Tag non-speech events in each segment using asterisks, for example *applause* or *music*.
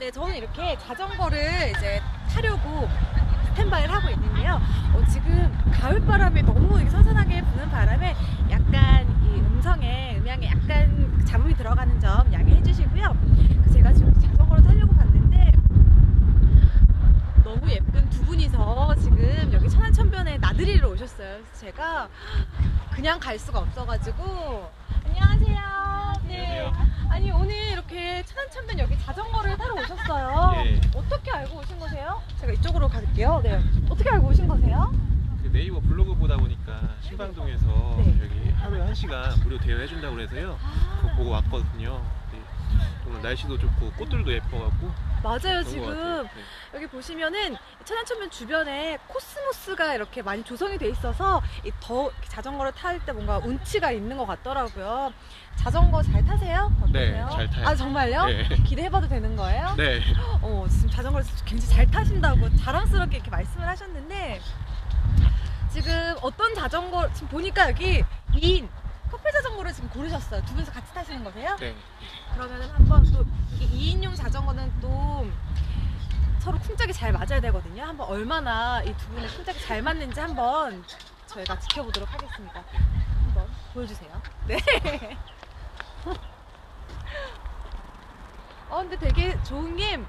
네, 저는 이렇게 자전거를 이제 타려고 스탠바이를 하고 있는데요. 어, 지금 가을 바람이 너무 선선하게 부는 바람에 약간 이 음성에 음향에 약간 잡음이 들어가는 점 양해해 주시고요. 그 제가 지금 자전거를 타려고 갔는데 너무 예쁜 두 분이서 지금 여기 천안천변에 나들이를 오셨어요. 제가 그냥 갈 수가 없어가지고 안녕하세요. 네. 아니 오늘 이렇게 천안천변 여기 자전거를 타러 오셨어요. 예. 어떻게 알고 오신 거세요? 제가 이쪽으로 갈게요. 네. 어떻게 알고 오신 거세요? 그 네이버 블로그 보다 보니까 신방동에서 네. 여기 하루에 한 시간 무료 대여 해준다고 그래서요. 그거 보고 왔거든요. 네. 오늘 날씨도 좋고 꽃들도 예뻐갖고 맞아요. 지금. 네. 여기 보시면은 천안천변 주변에 코스모스가 이렇게 많이 조성이 돼 있어서 이렇게 자전거를 탈 때 뭔가 운치가 있는 것 같더라고요. 자전거 잘 타세요? 네, 어떠세요? 잘 타요. 아 정말요? 네. *laughs* 기대해봐도 되는 거예요? 네. *laughs* 어, 지금 자전거를 굉장히 잘 타신다고 자랑스럽게 이렇게 말씀을 하셨는데 지금 어떤 자전거 지금 보니까 여기 2인 커플 자전거를 지금 고르셨어요. 두 분이서 같이 타시는 거세요? 네. 그러면은 한번 또 이게 2인용 자전거는 또 서로 쿵짝이 잘 맞아야 되거든요. 한번 얼마나 이 두 분의 쿵짝이 잘 맞는지 한번 저희가 지켜보도록 하겠습니다. 한번 보여주세요. 네. *laughs* 어 근데 되게 좋은 게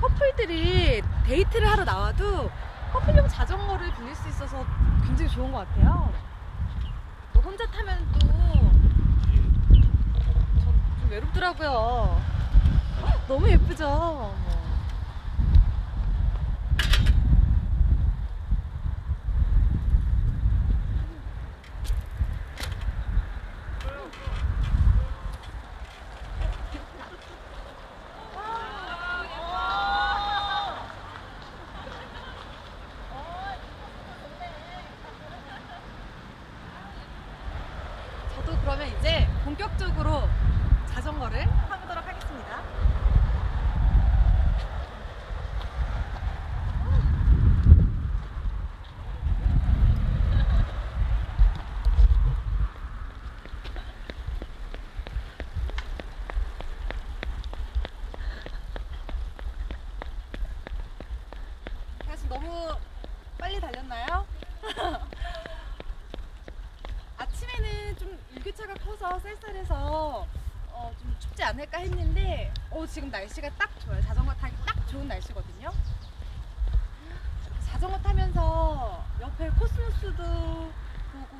커플들이 데이트를 하러 나와도 커플용 자전거를 빌릴 수 있어서 굉장히 좋은 것 같아요. 또 혼자 타면 또 좀 외롭더라고요. 헉, 너무 예쁘죠? 어머. 저도 그러면 이제 본격적으로 자전거를 타보도록 하겠습니다. 제가 지금 너무 빨리 달렸나요? 아침에는 좀 일교차가 커서 쌀쌀해서 어, 좀 춥지 않을까 했는데 어, 지금 날씨가 딱 좋아요. 자전거 타기 딱 좋은 날씨거든요. 자전거 타면서 옆에 코스모스도 보고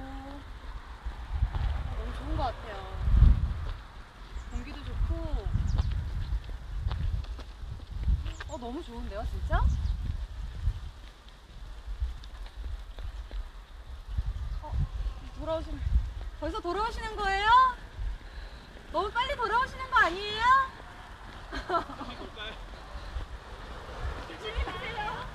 어, 너무 좋은 것 같아요. 공기도 좋고 어 너무 좋은데요, 진짜? 어, 돌아오시는 벌써 돌아오시는 거예요? 너무 빨리 돌아오시는 거 아니에요? 조심히 가세요.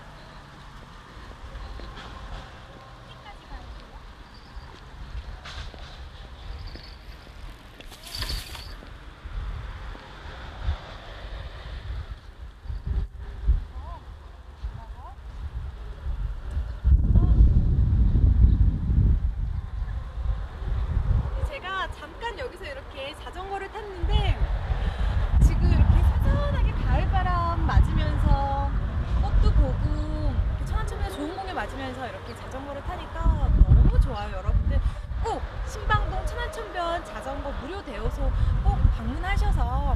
제가 잠깐 여기서 이렇게 자전거를 탔는데 지금 이렇게 선선하게 가을바람 맞으면서 꽃도 보고 이렇게 천안천변 좋은 맞으면서 이렇게 자전거를 타니까 너무 좋아요 여러분들. 꼭 신방동 천안천변 자전거 무료 대여소 꼭 방문하셔서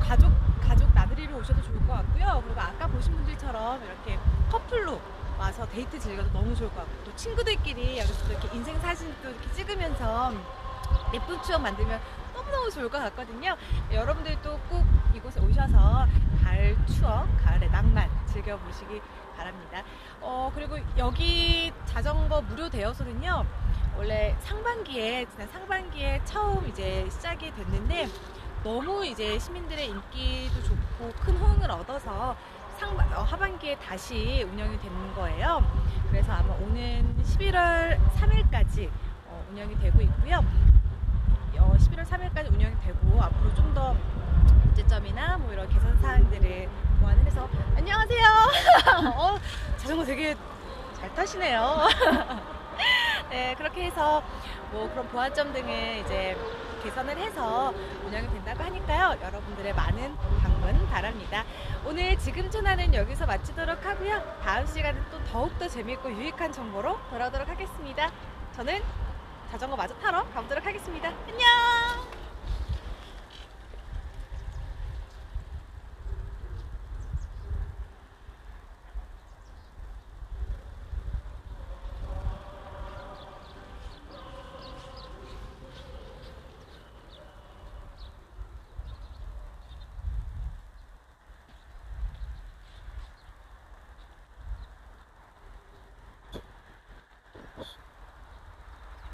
가족 가족 나들이로 오셔도 좋을 것 같고요. 그리고 아까 보신 분들처럼 이렇게 커플로 와서 데이트 즐겨도 너무 좋을 것 같고 또 친구들끼리 여기서 또 이렇게 인생 사진도 이렇게 찍으면서 예쁜 추억 만들면 너무너무 좋을 것 같거든요. 여러분들도 꼭 이곳에 오셔서 가을 추억, 가을의 낭만 즐겨보시기 바랍니다. 어, 그리고 여기 자전거 무료 대여소는요, 원래 상반기에, 지난 상반기에 처음 이제 시작이 됐는데, 너무 이제 시민들의 인기도 좋고 큰 호응을 얻어서 상반, 어, 하반기에 다시 운영이 되는 거예요. 그래서 아마 오는 11월 3일까지 어, 운영이 되고 있고요. 11월 3일까지 운영이 되고 앞으로 좀 더 문제점이나 뭐 이런 개선 사항들을 보완을 해서 안녕하세요. *laughs* 어, 자전거 되게 잘 타시네요. *laughs* 네, 그렇게 해서 뭐 그런 보완점 등을 이제 개선을 해서 운영이 된다고 하니까요. 여러분들의 많은 방문 바랍니다. 오늘 지금 전화는 여기서 마치도록 하고요. 다음 시간에 또 더욱더 재미있고 유익한 정보로 돌아오도록 하겠습니다. 저는 자전거 마저 타러 가보도록 하겠습니다. 안녕!